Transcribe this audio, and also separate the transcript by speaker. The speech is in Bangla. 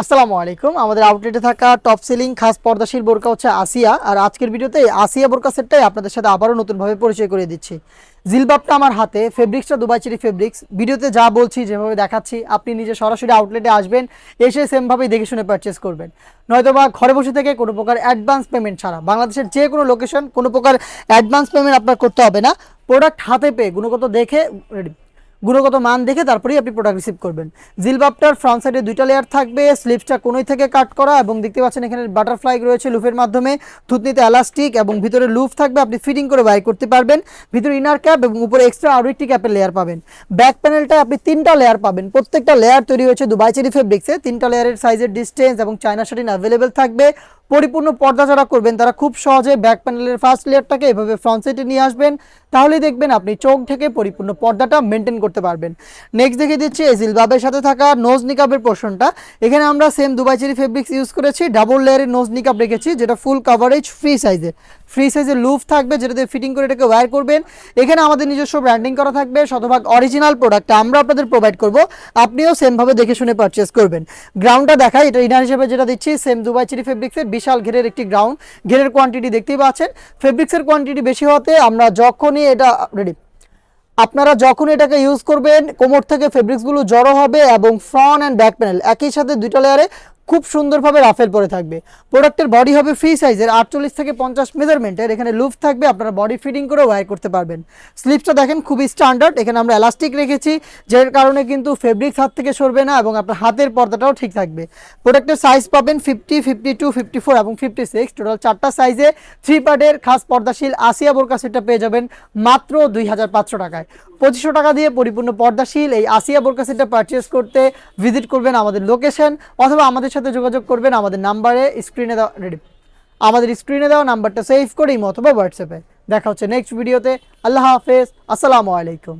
Speaker 1: আসসালামু আলাইকুম। আমাদের আউটলেটে থাকা টপ সেলিং খাস পর্দাশীল বোরকা হচ্ছে আসিয়া। আর আজকের ভিডিওতে আসিয়া বোরকা সেটটাই আপনাদের সাথে আবারও নতুনভাবে পরিচয় করে দিচ্ছি। জিলবাবটা আমার হাতে ফেব্রিক্সটা দুবাই চিরি ফেব্রিক্স ভিডিওতে যা বলছি, যেভাবে দেখাচ্ছি, আপনি নিজে সরাসরি আউটলেটে আসবেন, এসে সেমভাবেই দেখে শুনে পারচেস করবেন। নয়তো বা ঘরে বসে থেকে কোনো প্রকার অ্যাডভান্স পেমেন্ট ছাড়া, বাংলাদেশের যে কোনো লোকেশন কোনো প্রকার অ্যাডভান্স পেমেন্ট আপনার করতে হবে না। প্রোডাক্ট হাতে পেয়ে, গুণগত দেখে রেডি গুণগত মান দেখে তারপরেই আপনি প্রোডাক্ট রিসিভ করবেন। জিলবাবটার ফ্রন্ট সাইডে দুইটা লেয়ার থাকবে স্লিপসটা কোনোই থেকে কাট করা এবং দেখতে পাচ্ছেন এখানে বাটারফ্লাই রয়েছে লুফের মাধ্যমে। থুতনিতে এলাস্টিক এবং ভিতরে লুফ থাকবে, আপনি ফিটিং করে বাই করতে পারবেন। ভিতরে ইনার ক্যাপ এবং উপরে এক্সট্রা আরও একটি ক্যাপের লেয়ার পাবেন। ব্যাক প্যানেলটা আপনি তিনটা লেয়ার পাবেন। প্রত্যেকটা লেয়ার তৈরি হয়েছে দুবাই চেরি ফেব্রিক্সে তিনটা লেয়ারের সাইজের ডিস্টেন্স এবং চায়না শাটিন অ্যাভেলেবেল থাকবে। পরিপূর্ণ পর্দা যারা করবেন, তারা খুব সহজে ব্যাক প্যানেলের ফার্স্ট লেয়ারটাকে এভাবে ফ্রন্ট সাইডে নিয়ে আসবেন। তাহলেই দেখবেন আপনি চোখ থেকে পরিপূর্ণ পর্দাটা মেনটেন করতে পারবেন। নেক্সট দেখে দিচ্ছি এই জিলবাবের সাথে থাকা নোজ নিকাবের পোর্শনটা এখানে আমরা same Dubai cherry fabrics use করেছি ডাবল লেয়ারের নোজ নিকাব রেখেছি, যেটা ফুল কাভারেজ ফ্রি সাইজের ফ্রি সাইজের লুফ থাকবে যেটাতে ফিটিং করে এটাকে ওয়্যার করবেন। এখানে আমাদের নিজস্ব ব্র্যান্ডিং করা থাকবে, শতভাগ অরিজিনাল প্রোডাক্টটা আমরা আপনাদের প্রোভাইড করব। আপনিও সেমভাবে দেখে শুনে পারচেস করবেন। গ্রাউন্ডটা দেখাই, এটা ইনার হিসেবে যেটা দিচ্ছি সেম দুবাই চিরি ফেব্রিক্সের বিশাল ঘেরের একটি গ্রাউন্ড ঘেরের কোয়ান্টিটি দেখতেই পাচ্ছেন। ফেব্রিক্সের কোয়ান্টিটি বেশি হতে আমরা যখনই এটা রেডি আপনারা যখন এটাকে ইউজ করবেন, কোমর থেকে ফেব্রিক্সগুলো জড়ো হবে এবং ফ্রন্ট অ্যান্ড ব্যাক প্যানেল একই সাথে দুইটা লেয়ারে খুব সুন্দরভাবে রাফেল পরে থাকবে। প্রোডাক্টের বডি হবে ফ্রি সাইজের আটচল্লিশ থেকে পঞ্চাশ মেজারমেন্টের। এখানে লুফ থাকবে, আপনারা বডি ফিটিং করে ওয়্যার করতে পারবেন। স্লিপসটা দেখেন, খুবই স্ট্যান্ডার্ড। এখানে আমরা এলাস্টিক রেখেছি, যার কারণে কিন্তু ফেব্রিক্স হাত থেকে সরবে না এবং আপনার হাতের পর্দাটাও ঠিক থাকবে। প্রোডাক্টের সাইজ পাবেন fifty fifty two fifty four এবং ফিফটি সিক্স টোটাল চারটা সাইজে থ্রি পার্টের খাস পর্দাশীল আসিয়া বোরকা সেটটা পেয়ে যাবেন মাত্র দুই হাজার পাঁচশো টাকায়। পঁচিশশো টাকা দিয়ে পরিপূর্ণ পর্দাশীল। এই আসিয়া বোরকা সেটটা পারচেস করতে ভিজিট করবেন আমাদের লোকেশন অথবা আমাদের সাথে যোগাযোগ করবেন আমাদের নাম্বারে স্ক্রিনে দেওয়া রেডি আমাদের স্ক্রিনে দেওয়া নাম্বারটা সেভ করে ইমো অথবা হোয়াটসঅ্যাপে দেখা হচ্ছে নেক্সট ভিডিওতে আল্লাহ হাফেজ। আসসালামু আলাইকুম।